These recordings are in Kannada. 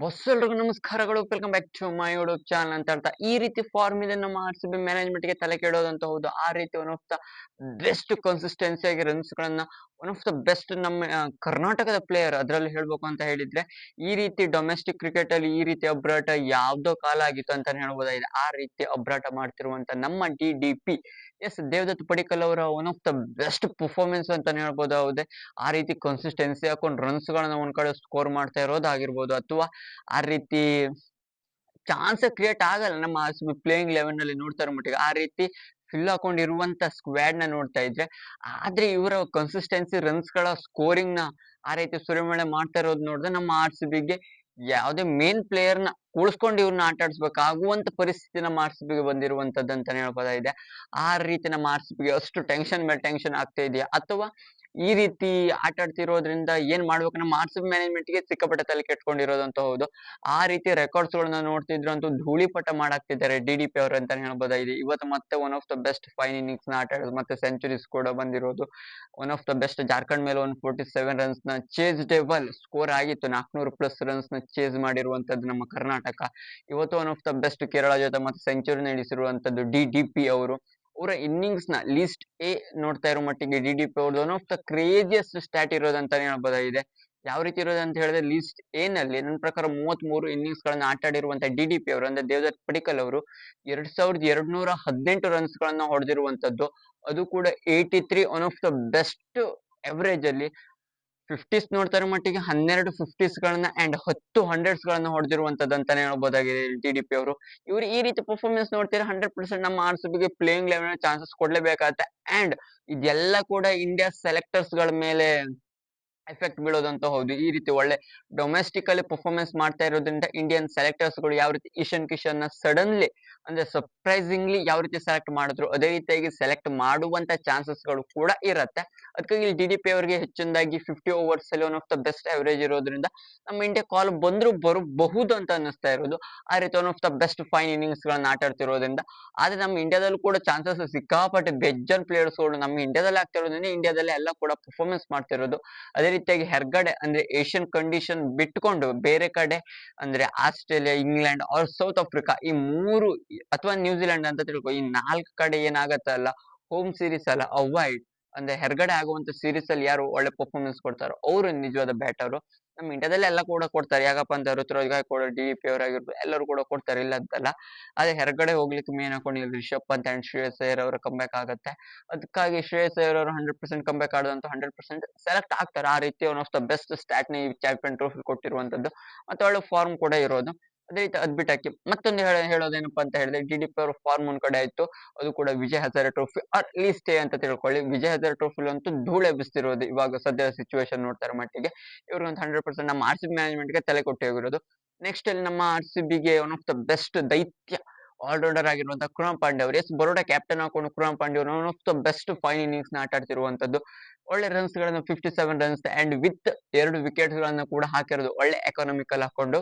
ಬಸ್ ಎಲ್ರಿಗೂ ನಮಸ್ಕಾರಗಳು welcome back to my YouTube channel ಅಂತ ಹೇಳ್ತಾ, ಈ ರೀತಿ ಫಾರ್ಮ್ ಇದೆ ನಮ್ಮ ಆರ್ ಸಿ ಬಿ ಮ್ಯಾನೇಜ್ಮೆಂಟ್ಗೆ ತಲೆ ಕೆಡೋದಂತ ಹೌದು. ಆ ರೀತಿ one of the best consistency ಆಗಿ ರನ್ಸ್ ಗಳನ್ನ ಒನ್ ಆಫ್ ದ ಬೆಸ್ಟ್ ನಮ್ಮ ಕರ್ನಾಟಕದ ಪ್ಲೇಯರ್ ಅದರಲ್ಲಿ ಹೇಳ್ಬೇಕು ಅಂತ ಹೇಳಿದ್ರೆ, ಈ ರೀತಿ ಡೊಮೆಸ್ಟಿಕ್ ಕ್ರಿಕೆಟ್ ಅಲ್ಲಿ ಈ ರೀತಿ ಅಬ್ರಾಟ ಯಾವ್ದೋ ಕಾಲ ಆಗಿತ್ತು ಅಂತ ಹೇಳ್ಬೋದಾಗಿದೆ. ಆ ರೀತಿ ಅಬ್ರಾಟ ಮಾಡ್ತಿರುವಂತ ನಮ್ಮ D D P yes, Devdutt Padikkal ಅವರ one of the best performance ಅಂತಲೇ ಹೇಳ್ಬೋದು ಹೌದೇ ಆ ರೀತಿ ಕನ್ಸಿಸ್ಟೆನ್ಸಿ ಹಾಕೊಂಡು ರನ್ಸ್ ಗಳನ್ನ ಒಂದ್ ಕಡೆ ಸ್ಕೋರ್ ಮಾಡ್ತಾ ಇರೋದಾಗಿರ್ಬೋದು, ಅಥವಾ ಆ ರೀತಿ ಚಾನ್ಸ್ ಕ್ರಿಯೇಟ್ ಆಗಲ್ಲ. ನಮ್ಮ ಪ್ಲೇಯಿಂಗ್ ಲೆವೆನ್ನಲ್ಲಿ ನೋಡ್ತಾ ಮಟ್ಟಿಗೆ ಆ ರೀತಿ ಫಿಲ್ ಹಾಕೊಂಡಿರುವಂತ ಸ್ಕ್ವಾಡ್ನ ನೋಡ್ತಾ ಇದ್ರೆ, ಆದ್ರೆ ಇವರ ಕನ್ಸಿಸ್ಟೆನ್ಸಿ ರನ್ಸ್ಗಳ ಸ್ಕೋರಿಂಗ್ನ ಆ ರೀತಿ ಸುರಿಮಳೆ ಮಾಡ್ತಾ ಇರೋದು ನೋಡಿದ್ರೆ ನಮ್ಮ ಆರ್ ಸಿ ಬಿಗೆ ಯಾವುದೇ ಮೇನ್ ಪ್ಲೇಯರ್ನ ಉಳಿಸ್ಕೊಂಡು ಇವ್ರನ್ನ ಆಟ ಆಡಿಸ್ಬೇಕಾಗುವಂತ ಪರಿಸ್ಥಿತಿ ನಮ್ಮ ಆರ್ ಸಿ ಬಂದಿರುವಂತದ್ದು ಅಂತಾನೆ ಹೇಳ್ಬೋದಾಗಿದೆ. ಆ ರೀತಿ ನಮ್ಮ ಆರ್ ಸಿ ಬಿಗೆ ಅಷ್ಟು ಟೆನ್ಷನ್ ಮೇಲೆ ಟೆನ್ಷನ್ ಆಗ್ತಾ ಇದೆಯಾ? ಅಥವಾ ಈ ರೀತಿ ಆಟ ಆಡ್ತಿರೋದ್ರಿಂದ ಏನ್ ಮಾಡ್ಬೇಕು? ನಮ್ಮ ಆರ್ ಸಿ ಮ್ಯಾನೇಜ್ಮೆಂಟ್ಗೆ ಸಿಕ್ಕಾಪಟ್ಟೆ ತಲೆ ಕೆಟ್ಕೊಂಡಿರೋದಂತ ಹೌದು ಆ ರೀತಿ ರೆಕಾರ್ಡ್ಸ್ ಗಳನ್ನ ನೋಡ್ತಿದ್ರು ಅಂತೂ ಧೂಳಿಪಟ ಮಾಡಾಕ್ತಿದ್ದಾರೆ ಡಿ ಡಿ ಪಿ ಅವರು ಅಂತಾನೆ ಹೇಳ್ಬೋದಾಗಿದೆ ಇವತ್ತು ಮತ್ತೆ one of the best fine ಇನ್ನಿಂಗ್ಸ್ನ ಆಟ ಆಡೋದು, ಮತ್ತೆ ಸೆಂಚುರೀಸ್ ಕೂಡ ಬಂದಿರೋದು. One of the best Jharkhand ಮೇಲೆ ಒನ್ ಫೋರ್ಟಿ ಸೆವೆನ್ ರನ್ಸ್ನ ಚೇಸ್ ಡೇಬಲ್ ಸ್ಕೋರ್ ಆಗಿತ್ತು. ನಾಲ್ಕನೂರು ಪ್ಲಸ್ ರನ್ಸ್ನ ಚೇಸ್ ಮಾಡಿರುವಂತದ್ದು ನಮ್ಮ ಕರ್ನಾಟಕ. ಇವತ್ತು one of the best Kerala ಜೊತೆ ಮತ್ತೆ ಸೆಂಚುರಿ ನಡೆಸಿರುವಂತದ್ದು ಡಿ ಡಿ ಪಿ ಅವರು. ಅವರ ಇನ್ನಿಂಗ್ಸ್ನ ಲೀಸ್ಟ್ ಎ ನೋಡ್ತಾ ಇರೋ ಮಟ್ಟಿಗೆ ಡಿ ಡಿ ಪಿ ಅವ್ರದ್ದು one of the craziest stat ಇರೋದಂತಾನೆ ಹೇಳ್ಬೋದಾಗಿದೆ ಯಾವ ರೀತಿ ಇರೋದು ಅಂತ ಹೇಳಿದ್ರೆ ಲೀಸ್ಟ್ ಎ ನಲ್ಲಿ ನನ್ನ ಪ್ರಕಾರ ಮೂವತ್ತ್ ಮೂರು ಇನ್ನಿಂಗ್ಸ್ ಗಳನ್ನ ಆಟ ಡಿ ಡಿ ಪಿ ಅವರು, ಅಂದ್ರೆ ದೇವದತ್ ಪಡಿಕಲ್ ಅವರು, ಎರಡ್ ಸಾವಿರದ ಎರಡ್ ನೂರ ಹದಿನೆಂಟು ರನ್ಸ್ ಗಳನ್ನ ಹೊಡೆದಿರುವಂತದ್ದು, ಅದು ಕೂಡ eighty three one of the best average ಅಲ್ಲಿ ಫಿಫ್ಟೀಸ್ ನೋಡ್ತಾ ಇರೋ ಮಟ್ಟಿಗೆ ಹನ್ನೆರಡು ಫಿಫ್ಟೀಸ್ ಗಳನ್ನ ಅಂಡ್ ಹತ್ತು ಹಂಡ್ರೆಡ್ಸ್ ಗಳನ್ನ ಹೊಡೆದಿರುವಂತದ್ದು ಅಂತಾನೆ ಹೇಳ್ಬೋದಾಗಿದೆ ಟಿ ಡಿ ಪಿ ಅವರು. ಇವರು ಈ ರೀತಿ ಪರ್ಫಾರ್ಮೆನ್ಸ್ ನೋಡ್ತೀರಾ ಹಂಡ್ರೆಡ್ ಪರ್ಸೆಂಟ್ ನಮ್ಮ ಆರ್ ಸಿ ಬಿಗೆ ಪ್ಲೇಯಿಂಗ್ ಲೆವೆಲ್ ಚಾನ್ಸಸ್ ಕೊಡ್ಲೇಬೇಕಾಗತ್ತೆ. ಅಂಡ್ ಇದೆಲ್ಲ ಕೂಡ ಇಂಡಿಯಾ ಸೆಲೆಕ್ಟರ್ಸ್ಗಳ ಮೇಲೆ ಎಫೆಕ್ಟ್ ಬೀಳೋದಂತ ಹೌದು. ಈ ರೀತಿ ಒಳ್ಳೆ ಡೊಮೆಸ್ಟಿಕ್ ಅಲ್ಲಿ ಪರ್ಫಾರ್ಮೆನ್ಸ್ ಮಾಡ್ತಾ ಇರೋದ್ರಿಂದ ಇಂಡಿಯನ್ ಸೆಲೆಕ್ಟರ್ಸ್ಗಳು ಯಾವ ರೀತಿ ಇಶನ್ ಕಿಶನ್ ಸಡನ್ಲಿ ಅಂದ್ರೆ ಸರ್ಪ್ರೈಸಿಂಗ್ಲಿ ಯಾವ ರೀತಿ ಸೆಲೆಕ್ಟ್ ಮಾಡಿದ್ರು, ಅದೇ ರೀತಿಯಾಗಿ ಸೆಲೆಕ್ಟ್ ಮಾಡುವಂತ ಚಾನ್ಸಸ್ಗಳು ಕೂಡ ಇರುತ್ತೆ. ಅದಕ್ಕಾಗಿ ಇಲ್ಲಿ ಡಿ ಡಿ ಪಿ ಅವರಿಗೆ ಹೆಚ್ಚಿನದಾಗಿ ಫಿಫ್ಟಿ ಓವರ್ಸ್ ಅಲ್ಲಿ one of the best average ಇರೋದ್ರಿಂದ ನಮ್ಮ ಇಂಡಿಯಾ ಕಾಲ್ ಬಂದ್ರು ಬರಬಹುದು ಅಂತ ಅನ್ನಿಸ್ತಾ ಇರೋದು. ಆ ರೀತಿ one of the best fine innings ಗಳನ್ನ ಆಟ ಆಡ್ತಿರೋದ್ರಿಂದ. ಆದ್ರೆ ನಮ್ಮ ಇಂಡಿಯಾದಲ್ಲೂ ಕೂಡ ಚಾನ್ಸಸ್ ಸಿಕ್ಕಾಪಟ್ಟೆ ಬೆಜ್ಜನ್ ಪ್ಲೇಯರ್ಸ್ಗಳು ನಮ್ಮ ಇಂಡಿಯಾದಲ್ಲಿ ಆಗ್ತಿರೋದ್ರಿಂದ ಇಂಡಿಯಾದಲ್ಲಿ ಎಲ್ಲ ಕೂಡ ಪರ್ಫಾರ್ಮೆನ್ಸ್ ಮಾಡ್ತಿರೋದು. ಅದೇ ರೀತಿಯಾಗಿ ಹೆರ್ಗಡೆ ಅಂದ್ರೆ ಏಷ್ಯನ್ ಕಂಡೀಷನ್ ಬಿಟ್ಕೊಂಡು ಬೇರೆ ಕಡೆ ಅಂದ್ರೆ Australia, England or South Africa ಈ ಮೂರು ಅಥವಾ ನ್ಯೂಜಿಲೆಂಡ್ ಅಂತ ತಿಳ್ಕೊ ಈ ನಾಲ್ಕು ಕಡೆ ಏನಾಗತ್ತಲ್ಲ ಹೋಮ್ ಸೀರೀಸ್ ಅಲ್ಲ ಅವಾಯ್ಡ್ ಅಂದ್ರೆ ಹೆರ್ಗಡೆ ಆಗುವಂತ ಸೀರೀಸ್ ಅಲ್ಲಿ ಯಾರು ಒಳ್ಳೆ ಪರ್ಫಾರ್ಮೆನ್ಸ್ ಕೊಡ್ತಾರೋ ಅವರು ನಿಜವಾದ ಬ್ಯಾಟರು ನಮ್ಮ ಇಂಡಿಯಾದಲ್ಲಿ ಎಲ್ಲ ಕೂಡ ಕೊಡ್ತಾರೆ. ಯಾಕಪ್ಪ ಅಂತ ಋತುರಾಜ್ ಕೂಡ ಡಿ ಪಿ ಆಗಿರ್ಬೋದು, ಎಲ್ಲರೂ ಕೂಡ ಕೊಡ್ತಾರೆ. ಇಲ್ಲ ಅಂತಲ್ಲ, ಅದೇ ಹೊರಗಡೆ ಹೋಗ್ಲಿಕ್ಕೆ ಮೇನ್ ಹಾಕೊಂಡು ರಿಷಬ್ ಪಂತ್ ಅಂಡ್ ಶ್ರೇಯಸ್ ಅಯ್ಯರ್ ಅವರ ಕಂಬ್ಯಾಕ್ ಆಗುತ್ತೆ. ಅದಕ್ಕಾಗಿ ಶ್ರೇಯಸ್ ಅಯ್ಯರ್ ಅವರು ಹಂಡ್ರೆಡ್ ಪರ್ಸೆಂಟ್ ಕಂಬ್ಯಾಕ್ ಆಡೋದಂತ ಹಂಡ್ರೆಡ್ ಪರ್ಸೆಂಟ್ ಸೆಲೆಕ್ಟ್ ಆಗ್ತಾರೆ. ಆ ರೀತಿ of the best stat champion trophy ಕೊಟ್ಟಿರುವಂತದ್ದು. ಮತ್ತೆ ಒಳ್ಳೆ ಫಾರ್ಮ್ ಕೂಡ ಇರೋದು. ಅದೇ ರೀತಿ ಅದ್ ಬಿಟ್ಟಾಕಿ ಮತ್ತೊಂದು ಹೇಳ, ಹೇಳೋದೇನಪ್ಪಾ ಅಂತ ಹೇಳಿದ್ರೆ ಡಿ ಡಿ ಪಿ ಫಾರ್ಮ್ ಒಂದ್ ಕಡೆ ಆಯ್ತು. ಅದು ಕೂಡ Vijay Hazare trophy or list ಅಂತ ತಿಳ್ಕೊಳ್ಳಿ. ವಿಜಯ್ ಹಜಾರೆ ಟ್ರೋಫಿ ಅಂತೂ ಧೂಳೆ ಬಿಸ್ತಿರೋದು ಇವಾಗ ಸದ್ಯ ಸಿಚುವೇಶನ್ ನೋಡ್ತಾರೆ ಮಟ್ಟಿಗೆ. ಇವ್ರಿಗಂತ ಹಂಡ್ರೆಡ್ ಪರ್ಸೆಂಟ್ ನಮ್ಮ ಆರ್ ಸಿ ಬಿ ಮ್ಯಾನೇಜ್ಮೆಂಟ್ಗೆ ತಲೆ ಕೊಟ್ಟು ಹೋಗಿರೋದು. ನೆಕ್ಸ್ಟ್ ಅಲ್ಲಿ ನಮ್ಮ ಆರ್ ಸಿ ಬಿಗೆ ಒನ್ ಆಫ್ ದ ಬೆಸ್ಟ್ ದೈತ್ಯ ಆಲ್ರೌಂಡರ್ ಆಗಿರುವಂತಹ ಕೃಣಾಲ್ ಪಾಂಡೆ ಅವರು. ಎಸ್ ಬರೋಡ ಕ್ಯಾಪ್ಟನ್ ಹಾಕೊಂಡು ಕೃಣಾಲ್ ಪಾಂಡೆ ಅವರು one of the best fine ಇನ್ನಿಂಗ್ಸ್ನ ಆಟ ಆಡ್ತಿರುವಂತದ್ದು. ಒಳ್ಳೆ ರನ್ಸ್ ಗಳನ್ನ fifty seven runs and with ಎರಡು ವಿಕೆಟ್ ಗಳನ್ನ ಕೂಡ ಹಾಕಿರೋದು ಒಳ್ಳೆ ಎಕಾನಮಿಕಲ್ ಹಾಕೊಂಡು.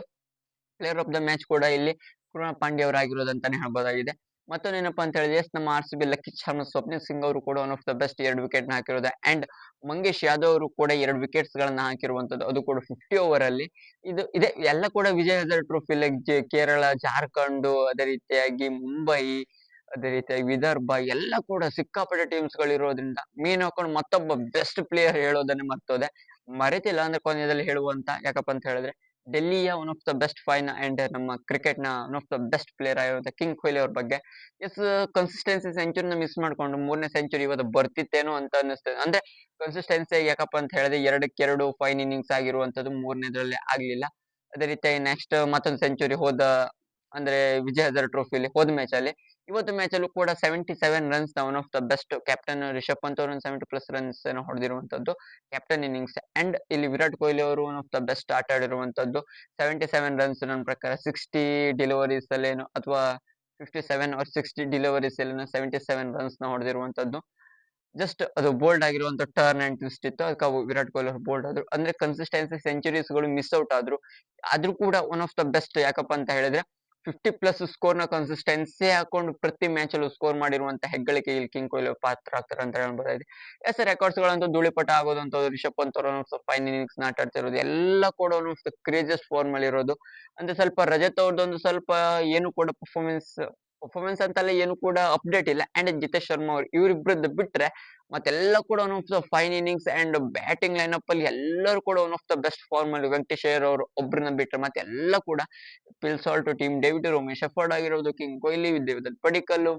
ಪ್ಲೇಯರ್ ಆಫ್ ದ ಮ್ಯಾಚ್ ಕೂಡ ಇಲ್ಲಿ ಕೃಣಾ ಪಾಂಡೆ ಅವರು ಆಗಿರೋದು ಅಂತಾನೆ ಹೇಳ್ಬೋದಾಗಿದೆ ಮತ್ತೊಂದೇನಪ್ಪ ಅಂತ ಹೇಳಿದ್ರೆ, ಎಸ್, ನಮ್ಮ R C B Lucky Sharma, Swapnil Singh ಅವರು ಕೂಡ ಒನ್ ಆಫ್ ದ ಬೆಸ್ಟ್ ಎರಡು ವಿಕೆಟ್ನ ಹಾಕಿರೋದು. ಅಂಡ್ ಮಂಗೇಶ್ ಯಾದವ್ ಅವರು ಕೂಡ ಎರಡು ವಿಕೆಟ್ಸ್ ಗಳನ್ನ ಹಾಕಿರುವಂತದ್ದು, ಅದು ಕೂಡ ಫಿಫ್ಟಿ ಓವರ್ ಅಲ್ಲಿ. ಇದು, ಇದೆ, ಎಲ್ಲ ಕೂಡ ವಿಜಯ್ ಹಜಾರ್ ಟ್ರೋಫಿ ಲೈಕ್ ಕೇರಳ, ಜಾರ್ಖಂಡ್, ಅದೇ ರೀತಿಯಾಗಿ ಮುಂಬೈ, ಅದೇ ರೀತಿಯಾಗಿ ವಿದರ್ಭ, ಎಲ್ಲ ಕೂಡ ಸಿಕ್ಕಾಪಟ್ಟೆ ಟೀಮ್ಸ್ಗಳು ಇರೋದ್ರಿಂದ ಮೀನ್ ಹಾಕೊಂಡು ಮತ್ತೊಬ್ಬ ಬೆಸ್ಟ್ ಪ್ಲೇಯರ್ ಹೇಳೋದನ್ನೇ ಮರ್ತೋದೆ. ಮರೆತಿಲ್ಲ ಅಂದ್ರೆ ಕೊನೆಯಲ್ಲಿ ಹೇಳುವಂತ ಯಾಕಪ್ಪ ಅಂತ ಹೇಳಿದ್ರೆ ಡೆಲ್ಲಿಯ one of the best fine and ನಮ್ಮ ಕ್ರಿಕೆಟ್ನ one of the best player ಆಗಿರುವಂತಹ ಕಿಂಗ್ ಕೊಹ್ಲಿ ಅವ್ರ ಬಗ್ಗೆ ಎಸ್ ಕನ್ಸಿಸ್ಟೆನ್ಸಿ ಸೆಂಚುರಿನ ಮಿಸ್ ಮಾಡ್ಕೊಂಡು ಮೂರನೇ ಸೆಂಚುರಿ ಇವತ್ತು ಬರ್ತಿತ್ತೇನೋ ಅಂತ ಅನ್ನಿಸ್ತದೆ ಅಂದ್ರೆ ಕನ್ಸಿಸ್ಟೆನ್ಸಿ ಯಾಕಪ್ಪ ಅಂತ ಹೇಳಿದ್ರೆ ಎರಡಕ್ಕೆ ಎರಡು ಫೈನ್ ಇನ್ನಿಂಗ್ಸ್ ಆಗಿರುವಂತದ್ದು ಮೂರನೇದ್ರಲ್ಲಿ ಆಗ್ಲಿಲ್ಲ. ಅದೇ ರೀತಿ ನೆಕ್ಸ್ಟ್ ಮತ್ತೊಂದು ಸೆಂಚುರಿ ಹೋದ ಅಂದ್ರೆ ವಿಜಯ್ ಹಜಾರ್ ಟ್ರೋಫಿಲಿ ಹೋದ ಮ್ಯಾಚ್ ಅಲ್ಲಿ. ಇವತ್ತು ಮ್ಯಾಚ್ ಅಲ್ಲೂ ಕೂಡ seventy seven ರನ್ಸ್ನ one of the best captain Rishabh Pant ಅವರು ಸೆವೆಂಟಿ ಪ್ಲಸ್ ರನ್ಸ್ ಹೊಡೆದಿರುವಂತದ್ದು. ಕ್ಯಾಪ್ಟನ್ ಇನ್ನಿಂಗ್ಸ್ ಅಂಡ್ ಇಲ್ಲಿ ವಿರಾಟ್ ಕೊಹ್ಲಿ ಅವರು ಒನ್ ಆಫ್ ದ ಬೆಸ್ಟ್ ಆಟ ಆಡಿರುವಂತದ್ದು. ಸೆವೆಂಟಿ ಸೆವೆನ್ ರನ್ಸ್ ನನ್ನ ಪ್ರಕಾರ ಸಿಕ್ಸ್ಟಿ ಡೆಲಿವರೀಸ್ ಅಲ್ಲೇನು ಅಥವಾ fifty seven or sixty deliveries ಅಲ್ಲಿ ಸೆವೆಂಟಿ ಸೆವೆನ್ ರನ್ಸ್ನ ಹೊಡೆದಿರುವಂತದ್ದು. ಜಸ್ಟ್ ಅದು ಬೋಲ್ಡ್ ಆಗಿರುವಂತ ಟರ್ನ್ ಅಂಡ್ ಟ್ವಿಸ್ಟ್ ಇತ್ತು. ಅದಕ್ಕೆ ವಿರಾಟ್ ಕೊಹ್ಲಿ ಅವರು ಬೋಲ್ಡ್ ಆದ್ರು. ಅಂದ್ರೆ ಕನ್ಸಿಸ್ಟೆನ್ಸಿ ಸೆಂಚುರೀಸ್ಗಳು ಮಿಸ್ ಔಟ್ ಆದ್ರು. ಆದ್ರೂ ಕೂಡ ಒನ್ ಆಫ್ ದ ಬೆಸ್ಟ್ ಯಾಕಪ್ಪ ಅಂತ ಹೇಳಿದ್ರೆ ಫಿಫ್ಟಿ ಪ್ಲಸ್ ಸ್ಕೋರ್ನ ಕನ್ಸಿಸ್ಟೆನ್ಸಿ ಹಾಕೊಂಡು ಪ್ರತಿ ಮ್ಯಾಚ್ ಅಲ್ಲೂ ಸ್ಕೋರ್ ಮಾಡಿರುವಂತ ಹೆಗ್ಗಳಿಕೆ ಇಲ್ಲಿ ಕಿಂಗ್ ಕೊಹ್ಲಿ ಪಾತ್ರ ಆಗ್ತಾರೆ ಅಂತ ಹೇಳ್ಬೋದಾಗಿದೆ ಎಸ್ ರೆಕಾರ್ಡ್ಸ್ ಗಳಂತೂ ಧೂಳಿಪಟ ಆಗೋದಂತ ರಿಷಬ್ ಪಂತ್ ಅವರು ಫೈನ್ ಇನ್ನಿಂಗ್ಸ್ ಆಟಾಡ್ತಾ ಆಡ್ತಿರೋದು. ಎಲ್ಲ ಕೂಡ ಕ್ರೇಜಸ್ ಫಾರ್ಮ್ ಅಲ್ಲಿ ಇರೋದು ಅಂದ್ರೆ ಸ್ವಲ್ಪ ರಜತ್ ಅವ್ರದ್ದೊಂದು ಸ್ವಲ್ಪ ಏನು ಕೂಡ ಪರ್ಫಾರ್ಮೆನ್ಸ್ ಪರ್ಫಾರ್ಮೆನ್ಸ್ ಅಂತಲ್ಲ ಏನು ಕೂಡ ಅಪ್ಡೇಟ್ ಇಲ್ಲ. ಅಂಡ್ ಜಿತೇಶ್ ಶರ್ಮಾ ಅವ್ರು ಇವರಿಬ್ಬರದ್ದು ಬಿಟ್ರೆ ಮತ್ತೆಲ್ಲ ಕೂಡ one of the fine innings and batting line ಅಲ್ಲಿ ಎಲ್ಲರೂ ಕೂಡ one of the best form ಅಲ್ಲಿ ವೆಂಕಟೇಶ್ ಅಯ್ಯರ್ ಅವರು ಒಬ್ಬರನ್ನ ಬಿಟ್ರೆ ಮತ್ತೆ ಎಲ್ಲ ಕೂಡ ಪಿಲ್ ಸಾಲ್ಟ್ ಟೀಮ್ ಡೇವಿಡ್ ರೋಮೇಶ್ ಎಫರ್ಡ್ ಆಗಿರೋದು ಕಿಂಗ್ ಕೊಹ್ಲಿ ದೇವದತ್ ಪಡಿಕಲ್ಲು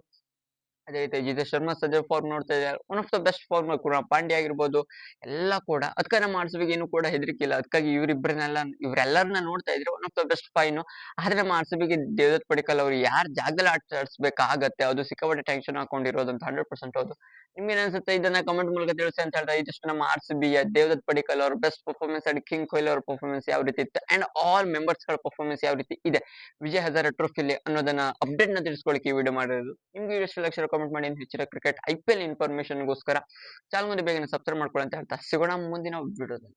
ಅದೇ ರೀತಿ ಜಿತೇಶ್ ಶರ್ಮಾ ಸದ್ಯ ಫಾರ್ಮ್ ನೋಡ್ತಾ ಇದ್ದಾರೆ. One of the best form ಕೂಡ ಪಾಂಡ್ಯ ಆಗಿರ್ಬೋದು, ಎಲ್ಲ ಕೂಡ. ಅದಕ್ಕೆ ಆರ್ಸಿಬಿಗೆ ಏನು ಕೂಡ ಹೆದರಿಕಿಲ್ಲ ಅದಕ್ಕಾಗಿ ಇವರಿಬ್ಬರನ್ನೆಲ್ಲ ಇವರೆಲ್ಲರನ್ನ ನೋಡ್ತಾ ಇದ್ರೆ one of the best fine ಆದ್ರೆ ಆರ್ಸಿಬಿಗೆ ದೇವದತ್ ಪಡಿಕಲ್ ಅವರು ಯಾರು ಜಾಗದಲ್ಲಿ ಆಟ ಆಡಿಸ್ಬೇಕಾಗತ್ತೆ? ಅದು ಸಿಕ್ಕಾಪಟ್ಟೆ ಟೆನ್ಷನ್ ಹಾಕೊಂಡಿರೋದು ಹಂಡ್ರೆಡ್ ಪರ್ಸೆಂಟ್ ಹೌದು. ನಿಮ್ಗೆ ಅನ್ಸುತ್ತೆ ಇದನ್ನ ಕಮೆಂಟ್ ಮೂಲಕ ತಿಳಿಸಿ ಅಂತ ಹೇಳಿದ್ರೆ ಇದಿಷ್ಟು ನಮ್ಮ ಆರ್ ಸಿ ದೇವದತ್ ಪಡಿಕಲ್ ಅವ್ರ best performance and king Kohli ಅವ್ರ ಪರ್ಫಾರ್ಮೆನ್ಸ್ ಯಾವ ರೀತಿ ಇತ್ತು? ಅಂಡ್ ಆಲ್ ಮೆಂಬರ್ಸ್ಗಳ ಪರ್ಫಾರ್ಮೆನ್ಸ್ ಯಾವ ರೀತಿ ಇದೆ? ವಿಜಯ್ ಹಜಾರ ಟ್ರೋಫಿಲಿ ಅನ್ನೋದನ್ನ ಅಪ್ಡೇಟ್ನ ತಿಳಿಸ್ಕೊಳ್ಳಿಕ್ಕೆ ಈ ವಿಡಿಯೋ ಮಾಡಿರೋದು. ನಿಮ್ಗೆ ಇಷ್ಟು ಲಕ್ಷ ಕಾಮೆಂಟ್ ಮಾಡಿ ಹೆಚ್ಚಿನ ಕ್ರಿಕೆಟ್ ಐ ಪಿ ಎಲ್ ಇನ್ಫಾರ್ಮೇಶನ್ಗೋಸ್ಕರ ಚಾನಲ್ ಮುಂದೆ ಬೇಗನೆ ಸಬ್ಸ್ಕ್ರೈಬ್ ಮಾಡ್ಕೊಳ್ಳಿ ಅಂತ ಹೇಳ್ತಾ, ಸಿಗೋಣ ಮುಂದಿನ ವಿಡಿಯೋದಲ್ಲಿ